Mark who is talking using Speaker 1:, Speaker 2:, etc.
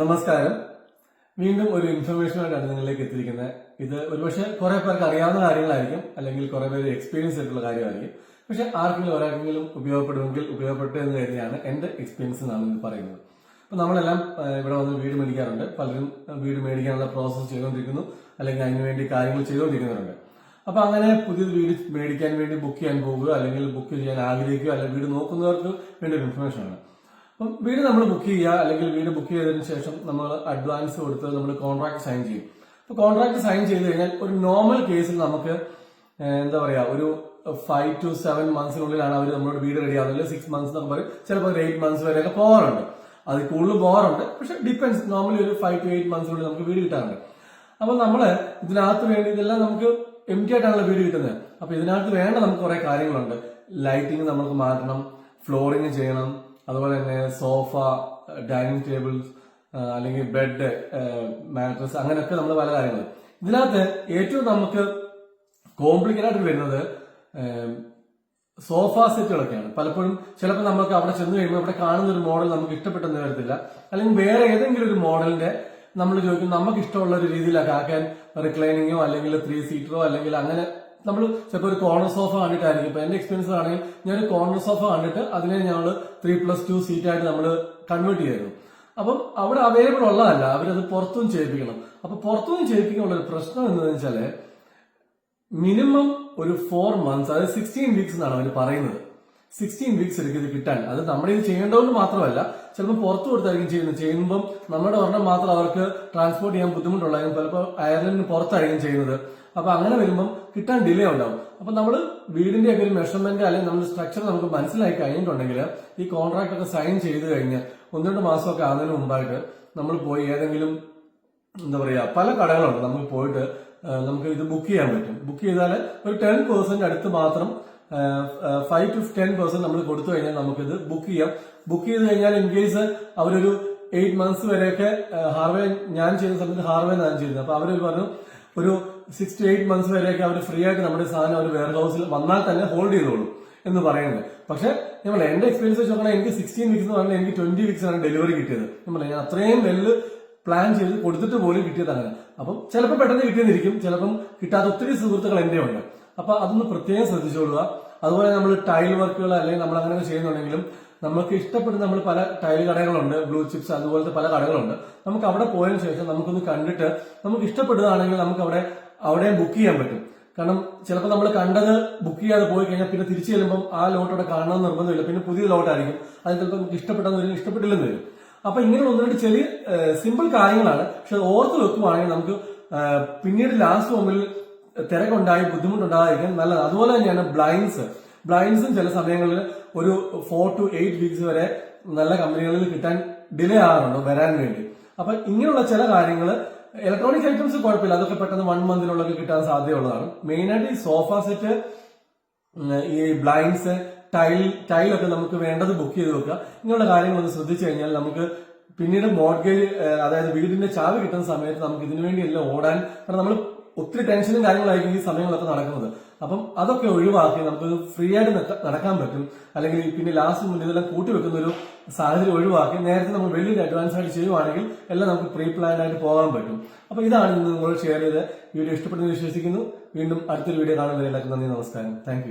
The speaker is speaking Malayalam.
Speaker 1: നമസ്കാരം. വീണ്ടും ഒരു ഇൻഫർമേഷനായിട്ടാണ് നിങ്ങളിലേക്ക് എത്തിയിരിക്കുന്നത്. ഇത് ഒരുപക്ഷെ കുറെ പേർക്ക് അറിയാവുന്ന കാര്യങ്ങളായിരിക്കും അല്ലെങ്കിൽ കുറെ പേര് എക്സ്പീരിയൻസ് ആയിട്ടുള്ള കാര്യമായിരിക്കും. പക്ഷെ ആർക്കെങ്കിലും ഒരാൾക്കെങ്കിലും ഉപയോഗപ്പെടുമെങ്കിൽ ഉപയോഗപ്പെട്ടു എന്ന് കരുതിയാണ് എന്റെ എക്സ്പീരിയൻസ് എന്നാണ് ഇത് പറയുന്നത്. അപ്പൊ നമ്മളെല്ലാം ഇവിടെ വന്ന് വീട് മേടിക്കാറുണ്ട്. പലരും വീട് മേടിക്കാനുള്ള പ്രോസസ്സ് ചെയ്തുകൊണ്ടിരിക്കുന്നു അല്ലെങ്കിൽ അതിനുവേണ്ടി കാര്യങ്ങൾ ചെയ്തുകൊണ്ടിരിക്കുന്നവരുണ്ട്. അപ്പൊ അങ്ങനെ പുതിയത് വീട് മേടിക്കാൻ വേണ്ടി ബുക്ക് ചെയ്യാൻ പോകുക അല്ലെങ്കിൽ ബുക്ക് ചെയ്യാൻ ആഗ്രഹിക്കുക അല്ലെങ്കിൽ വീട് നോക്കുന്നവർക്ക് വേണ്ടി ഒരു ഇൻഫർമേഷൻ ആണ്. അപ്പം വീട് നമ്മൾ ബുക്ക് ചെയ്യുക അല്ലെങ്കിൽ വീട് ബുക്ക് ചെയ്തതിനു ശേഷം നമ്മൾ അഡ്വാൻസ് കൊടുത്ത് നമ്മൾ കോൺട്രാക്ട് സൈൻ ചെയ്യും. അപ്പോൾ കോൺട്രാക്ട് സൈൻ ചെയ്ത് കഴിഞ്ഞാൽ ഒരു നോർമൽ കേസിൽ നമുക്ക് എന്താ പറയുക ഒരു ഫൈവ് ടു സെവൻ മന്ത്സിനുള്ളിലാണ് അവർ നമ്മളോട് വീട് റെഡി ആവുന്നത്. സിക്സ് മന്ത്സ് എന്നൊക്കെ പറയും. ചിലപ്പോൾ ഒരു എയ്റ്റ് മന്ത്സ് വരെയൊക്കെ പോകാറുണ്ട്. അത് കൂടുതൽ പോകാറുണ്ട്. പക്ഷെ ഡിപ്പെൻസ് നോർമലി ഒരു ഫൈവ് ടു എയ്റ്റ് മന്ത്സിനുള്ളിൽ നമുക്ക് വീട് കിട്ടാറുണ്ട്. അപ്പോൾ നമ്മൾ ഇതിനകത്ത് വേണ്ടി ഇതെല്ലാം നമുക്ക് എം ടി ആയിട്ടാണല്ലോ വീട് കിട്ടുന്നത്. അപ്പൊ ഇതിനകത്ത് വേണ്ട നമുക്ക് കുറേ കാര്യങ്ങളുണ്ട്. ലൈറ്റിംഗ് നമുക്ക് മാറ്റണം. ഫ്ലോറിങ് ചെയ്യണം. അതുപോലെ തന്നെ സോഫ ഡൈനിങ് ടേബിൾ അല്ലെങ്കിൽ ബെഡ് മാട്രസ് അങ്ങനെയൊക്കെ നമ്മൾ പല കാര്യങ്ങൾ ഇതിനകത്ത് ഏറ്റവും നമുക്ക് കോംപ്ലിക്കേറ്റഡ് ആയിട്ട് വരുന്നത് സോഫ സെറ്റുകളൊക്കെയാണ്. പലപ്പോഴും ചിലപ്പോൾ നമുക്ക് അവിടെ ചെന്ന് കഴിയുമ്പോൾ അവിടെ കാണുന്ന ഒരു മോഡൽ നമുക്ക് ഇഷ്ടപ്പെട്ടെന്ന് വരത്തില്ല. അല്ലെങ്കിൽ വേറെ ഏതെങ്കിലും ഒരു മോഡലിന്റെ നമ്മൾ ചോദിക്കും നമുക്ക് ഇഷ്ടമുള്ള ഒരു രീതിയിലൊക്കെ ആക്കാൻ റിക്ലൈനിങ്ങോ അല്ലെങ്കിൽ ത്രീ സീറ്ററോ അല്ലെങ്കിൽ അങ്ങനെ നമ്മൾ ചിലപ്പോൾ ഒരു കോർണർ സോഫ കണ്ടിട്ടായിരിക്കും. ഇപ്പൊ എന്റെ എക്സ്പീരിയൻസ് ആണെങ്കിൽ ഞാൻ ഒരു കോർണർ സോഫ കണ്ടിട്ട് അതിനെ ഞങ്ങൾ ത്രീ പ്ലസ് ടു സീറ്റ് ആയിട്ട് നമ്മൾ കൺവേർട്ട് ചെയ്യായിരുന്നു അപ്പം അവിടെ അവൈലബിൾ ഉള്ളതല്ല. അവരത് പുറത്തുനിന്ന് ചെയ്യിപ്പിക്കണം. അപ്പൊ പുറത്തുനിന്ന് ചെയ്യിപ്പിക്കാനുള്ള ഒരു പ്രശ്നം എന്ന് വെച്ചാൽ മിനിമം ഒരു ഫോർ മന്ത്സ് അതായത് സിക്സ്റ്റീൻ വീക്സ് എന്നാണ് അവർ പറയുന്നത്. സിക്സ്റ്റീൻ വീക്സ് എടുക്കും ഇത് കിട്ടാൻ. അത് നമ്മുടെ ഇത് ചെയ്യേണ്ടതുകൊണ്ട് മാത്രമല്ല ചിലപ്പോൾ പുറത്തു കൊടുത്തായിരിക്കും ചെയ്യുന്നത്. ചെയ്യുമ്പം നമ്മുടെ ഒരെണ്ണം മാത്രം അവർക്ക് ട്രാൻസ്പോർട്ട് ചെയ്യാൻ ബുദ്ധിമുട്ടുള്ളതായിരിക്കും ചിലപ്പോൾ അയർലൻഡിന് പുറത്തായിരിക്കും ചെയ്യുന്നത്. അപ്പൊ അങ്ങനെ വരുമ്പം കിട്ടാൻ ഡിലേ ഉണ്ടാവും. അപ്പൊ നമ്മൾ വീടിന്റെ ഒക്കെ ഒരു മെഷർമെന്റ് അല്ലെങ്കിൽ നമ്മുടെ സ്ട്രക്ചർ നമുക്ക് മനസ്സിലായി കഴിഞ്ഞിട്ടുണ്ടെങ്കിൽ ഈ കോൺട്രാക്ട് ഒക്കെ സൈൻ ചെയ്ത് കഴിഞ്ഞ് ഒന്ന് രണ്ട് മാസമൊക്കെ ആകുന്നതിന് മുമ്പായിട്ട് നമ്മൾ പോയി ഏതെങ്കിലും എന്താ പറയാ പല കടകളുണ്ട്. നമുക്ക് പോയിട്ട് നമുക്ക് ഇത് ബുക്ക് ചെയ്യാൻ പറ്റും. ബുക്ക് ചെയ്താൽ ഒരു ടെൻ പെർസെന്റ് അടുത്ത് മാത്രം ഫൈവ് ടു ടെൻ പെർസെന്റ് നമ്മൾ കൊടുത്തു കഴിഞ്ഞാൽ നമുക്കിത് ബുക്ക് ചെയ്യാം. ബുക്ക് ചെയ്ത് കഴിഞ്ഞാൽ ഇൻ കേസ് അവരൊരു എയ്റ്റ് മന്ത്സ് വരെയൊക്കെ ഹാർവേ ഞാൻ ചെയ്യുന്ന സമയത്ത് ഹാർവേ ഞാൻ ചെയ്യുന്നത്. അപ്പൊ അവർ പറഞ്ഞു ഒരു സിക്സ് ടു എയ്റ്റ് മന്ത്സ് വരെയൊക്കെ അവർ ഫ്രീ ആയിട്ട് നമ്മുടെ സാധനം അവർ വെയർ ഹൗസിൽ വന്നാൽ തന്നെ ഹോൾഡ് ചെയ്തോളൂ എന്ന് പറയുന്നത്. പക്ഷെ നമ്മൾ എന്റെ എക്സ്പീരിയൻസ് വെച്ച് നോക്കണേ എനിക്ക് സിക്സ്റ്റീൻ വീക്സ് എന്ന് പറഞ്ഞാൽ എനിക്ക് ട്വന്റി വീക്സ് ആണ് ഡെലിവറി കിട്ടിയത്. നമ്മൾ ഞാൻ അത്രയും വെല്ല് പ്ലാൻ ചെയ്ത് കൊടുത്തിട്ട് പോലും കിട്ടിയത് അങ്ങനെ. അപ്പം ചിലപ്പോൾ പെട്ടെന്ന് കിട്ടിയെന്നിരിക്കും ചിലപ്പം കിട്ടാത്ത ഒത്തിരി സുഹൃത്തുക്കൾ എന്റെ ഉണ്ട്. അപ്പൊ അതൊന്ന് പ്രത്യേകം ശ്രദ്ധിച്ചോളുക അതുപോലെ നമ്മൾ ടൈൽ വർക്കുകൾ അല്ലെങ്കിൽ നമ്മൾ അങ്ങനെ ചെയ്യുന്നുണ്ടെങ്കിലും നമുക്ക് ഇഷ്ടപ്പെടുന്ന നമ്മൾ പല ടൈൽ കടകളുണ്ട് ബ്ലൂ ചിപ്സ് അതുപോലത്തെ പല കടകളുണ്ട്. നമുക്ക് അവിടെ പോയതിനു ശേഷം നമുക്കൊന്ന് കണ്ടിട്ട് നമുക്ക് ഇഷ്ടപ്പെടുകയാണെങ്കിൽ നമുക്ക് അവിടെ അവിടെ ബുക്ക് ചെയ്യാൻ പറ്റും. കാരണം ചിലപ്പോൾ നമ്മൾ കണ്ടത് ബുക്ക് ചെയ്യാതെ പോയി കഴിഞ്ഞാൽ പിന്നെ തിരിച്ചു ചെല്ലുമ്പോൾ ആ ലോട്ട് അവിടെ കാണണമെന്ന് നിർബന്ധമില്ല. പിന്നെ പുതിയ ലോട്ടായിരിക്കും അത് ചിലപ്പോൾ നമുക്ക് ഇഷ്ടപ്പെട്ടെന്ന് വരും ഇഷ്ടപ്പെട്ടില്ലെന്ന് വരും. അപ്പൊ ഇങ്ങനെ ഒന്ന് രണ്ട് ചെറിയ സിമ്പിൾ കാര്യങ്ങളാണ്. പക്ഷെ ഓർത്ത് വെക്കുവാണെങ്കിൽ നമുക്ക് പിന്നീട് ലാസ്റ്റ് മുമ്പിൽ തിരക്കുണ്ടായി ബുദ്ധിമുട്ടുണ്ടാകാതിരിക്കാൻ നല്ലത്. അതുപോലെ തന്നെയാണ് ബ്ലൈൻഡ്സ് ബ്ലൈൻഡ്സും ചില സമയങ്ങളിൽ ഒരു ഫോർ ടു എയ്റ്റ് വീക്സ് വരെ നല്ല കമ്പനികളിൽ കിട്ടാൻ ഡിലേ ആകാറുണ്ട് വരാൻ വേണ്ടി. അപ്പൊ ഇങ്ങനെയുള്ള ചില കാര്യങ്ങൾ ഇലക്ട്രോണിക് ഐറ്റംസ് കുഴപ്പമില്ല. അതൊക്കെ പെട്ടെന്ന് വൺ മന്തിനുള്ളൊക്കെ കിട്ടാൻ സാധ്യതയുള്ളതാണ്. മെയിനായിട്ട് ഈ സോഫ സെറ്റ് ഈ ബ്ലൈൻഡ്സ് ടൈൽ ടൈലൊക്കെ നമുക്ക് വേണ്ടത് ബുക്ക് ചെയ്ത് വെക്കുക. ഇങ്ങനെയുള്ള കാര്യങ്ങളൊന്ന് ശ്രദ്ധിച്ചു കഴിഞ്ഞാൽ നമുക്ക് പിന്നീട് മോഡ്ഗേജ് അതായത് വീടിന്റെ ചാവി കിട്ടുന്ന സമയത്ത് നമുക്ക് ഇതിനു വേണ്ടി എല്ലാം ഓടാൻ കാരണം നമ്മൾ ഒത്തിരി ടെൻഷനും കാര്യങ്ങളായിരിക്കും ഈ സമയങ്ങളൊക്കെ നടക്കുന്നത്. അപ്പം അതൊക്കെ ഒഴിവാക്കി നമുക്ക് ഫ്രീ ആയിട്ട് നടക്കാൻ പറ്റും. അല്ലെങ്കിൽ പിന്നെ ലാസ്റ്റ് മുന്നിൽ ഇതെല്ലാം കൂട്ടി വെക്കുന്ന ഒരു സാഹചര്യം ഒഴിവാക്കി നേരത്തെ നമ്മൾ വലിയൊരു അഡ്വാൻസ് ആയിട്ട് ചെയ്യുവാണെങ്കിൽ എല്ലാം നമുക്ക് പ്രീ പ്ലാൻ ആയിട്ട് പോകാൻ പറ്റും. അപ്പൊ ഇതാണ് ഇന്ന് നിങ്ങളോട് ഷെയർ ചെയ്ത് വീഡിയോ ഇഷ്ടപ്പെടുന്ന വിശ്വസിക്കുന്നു. വീണ്ടും അടുത്തൊരു വീഡിയോ കാണുന്നവരെ നന്ദി നമസ്കാരം. താങ്ക്